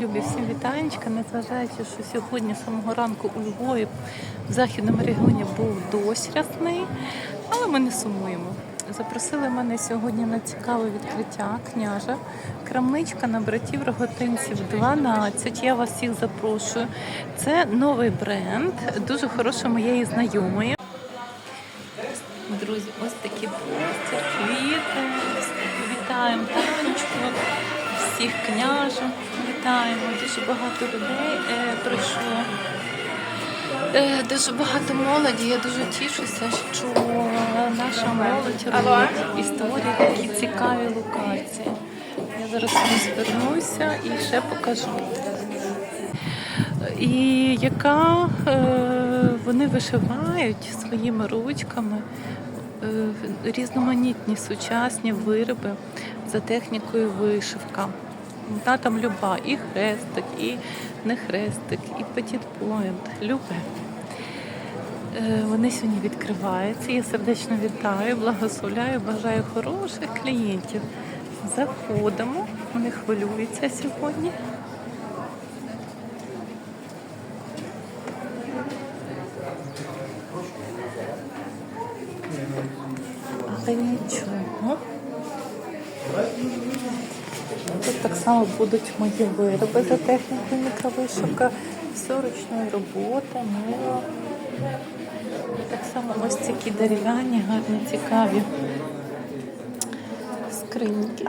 Любі, всім вітанечка. Незважаючи, що сьогодні з самого ранку у Львові в західному регіоні був дощ але ми не сумуємо. Запросили мене сьогодні на цікаве відкриття княжа. Крамничка на братів Роготинців 12. Я вас всіх запрошую. Це новий бренд, дуже хороша моєї знайомої. Друзі, ось такі простір, квіти. Вітаємо танечку, всіх княжу. Вітаємо. Дуже багато людей е, прийшло. Е, дуже багато молоді. Я дуже тішуся, що наша молодь робить історії такі цікаві локації. Я зараз розвернуся і ще покажу. І яка е, вони вишивають своїми ручками різноманітні сучасні вироби за технікою вишивка. Вона там люба, і хрестик, і не хрестик, і петітпоінт, любе. Е, Вони сьогодні відкриваються. Я сердечно вітаю, благословляю, бажаю хороших клієнтів. Заходимо, вони хвилюються сьогодні. Але нічого. Тут так само будуть мої вироби за технікою мікровишивка, все ручної роботи, мило. Так само ось такі дерев'яні, гарні, цікаві скриньки.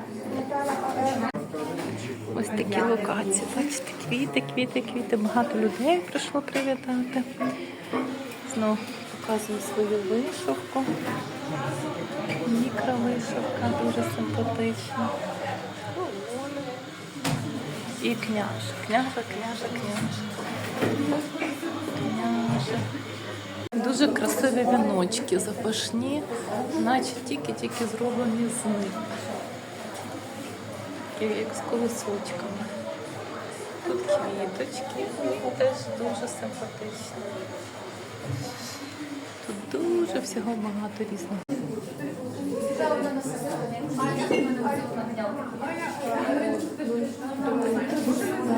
Ось такі локації. Бачите, квіти, квіти, квіти. Багато людей прийшло привітати. Знову показую свою вишивку. Мікровишивка, дуже симпатична. І княж. Княжа, княжа, княжа. Княжа. Дуже красиві віночки запашні, наче тільки-тільки зроблені з них. Як з колосочками. Тут квіточки, теж дуже симпатичні. Тут дуже всього багато різного.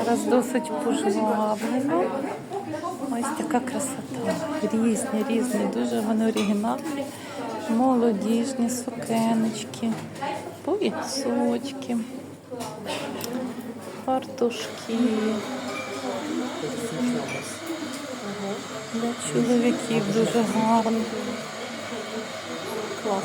Зараз досить пожвавлено. Ось така красота. Різні, різні, дуже вони оригінальні. Молодіжні сукеночки, повідсочки, фартушки. Для чоловіків дуже гарно. Клас.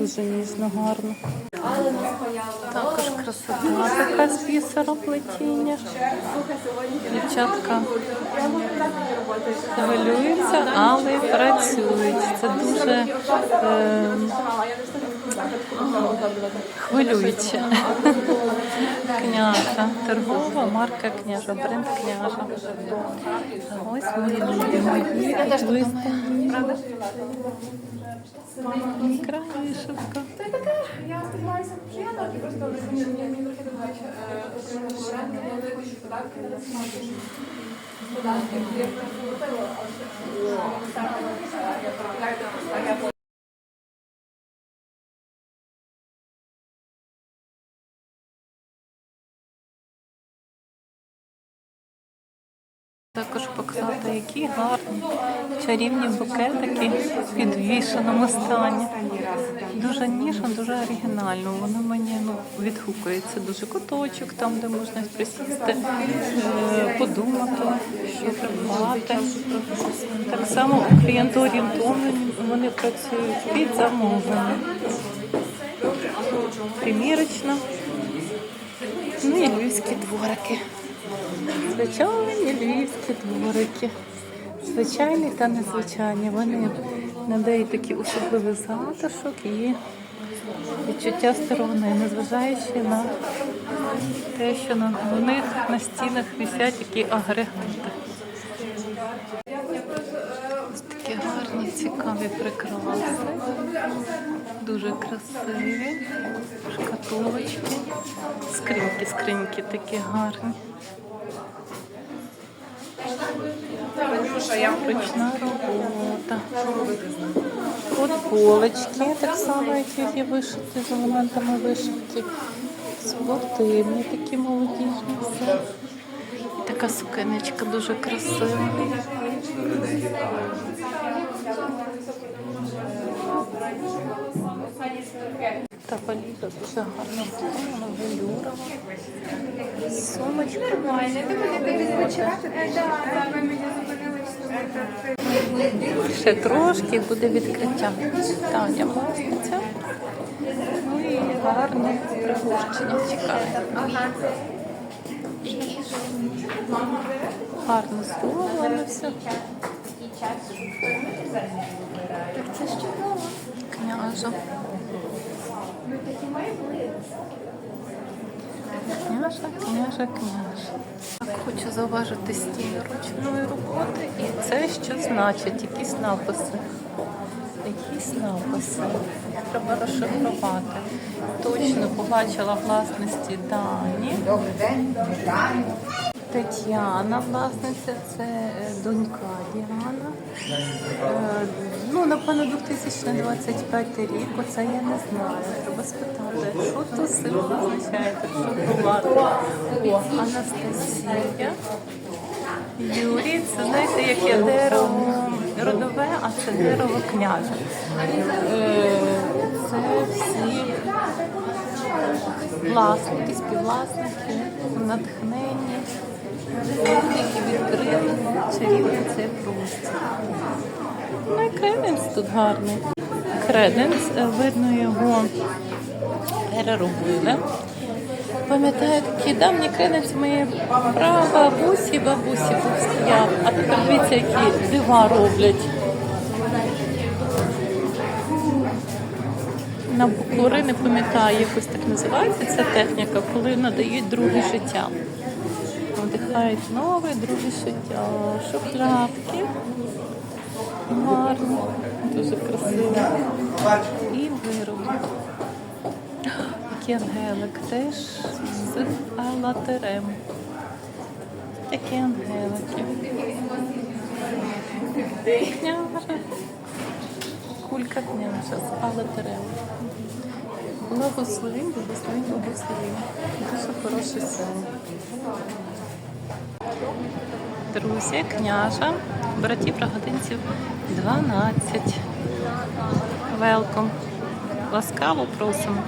Дуже ніжно гарно. Також красота така з бісероплетіння. Дівчатка хвилюються, але працюють. Це дуже е, хвилююче. Княжа, торгова марка княжа, бренд княжа. Ось мої люди, мої. Мікра вишивка. Я сподіваюся, що я так просто мені мені трохи додать оренди, бо я хочу податки на смачні податки. Я просто робила, але я Також показати, які гарні чарівні букетики в підвішеному стані. Дуже ніжно, дуже оригінально. Воно мені ну, відгукується дуже куточок, там, де можна присісти, е, подумати, що придбати. Так само у клієнтоорієнтовані вони працюють під замовлення. Примірочна. Ну і львівські дворики. Звичайні львівські дворики. Звичайні та незвичайні. Вони надають такий особливий затишок і відчуття сторони, незважаючи на те, що на них на стінах висять такі агрегати. Ось такі гарні, цікаві прикраси. Дуже красиві. Шкатулочки. Скриньки, скриньки такі гарні. Ручна робота. От полички, так само, які є вишиті з елементами вишивки. Спортивні такі молодіжні все. Така сукенечка дуже красива. Та валіза дуже гарно вона велюрова. Сумочка. Ще трошки буде відкриття. Таня власниця. Ну і гарне пригощення чекає. Гарно зроблено все. Так це ж чудово. Княжа. Княжа, княжа, княжа. Так, хочу зауважити стіль ручної роботи. І це що значить? Якісь написи. Якісь написи. Треба розшифрувати. Точно побачила власності Дані. Добрий день, вітаю. Тетяна, власниця, це е, донька Діана. Е, Ну, напевно, 2025 рік, оце я не знаю. Треба спитати, що то символ означає, так шокувати. О, Анастасія. Юрій, це знаєте, яке дерево родове, а це дерево княже. Е, Це всі власники, співвласники, натхнені, які відкрили. Ну і креденс тут гарний. Креденс, е, видно, його переробили. Пам'ятаю, такі давні креденс моєї прабабусі, бабусі був стояв. А тепер дивіться, які дива роблять. На буклури не пам'ятаю, якось так називається ця техніка, коли надають друге життя. Вдихають нове, друге життя. Шухлядки. Гарно, дуже красиво. І вироби. Такий ангелик теж з алатерем. Такі ангелики. Кулька княжа з алатерем. Благословень, благослови, благослови. Дуже хороший сон. Друзі, княжа, братів Рагодинців 12. Велком. Ласкаво просимо.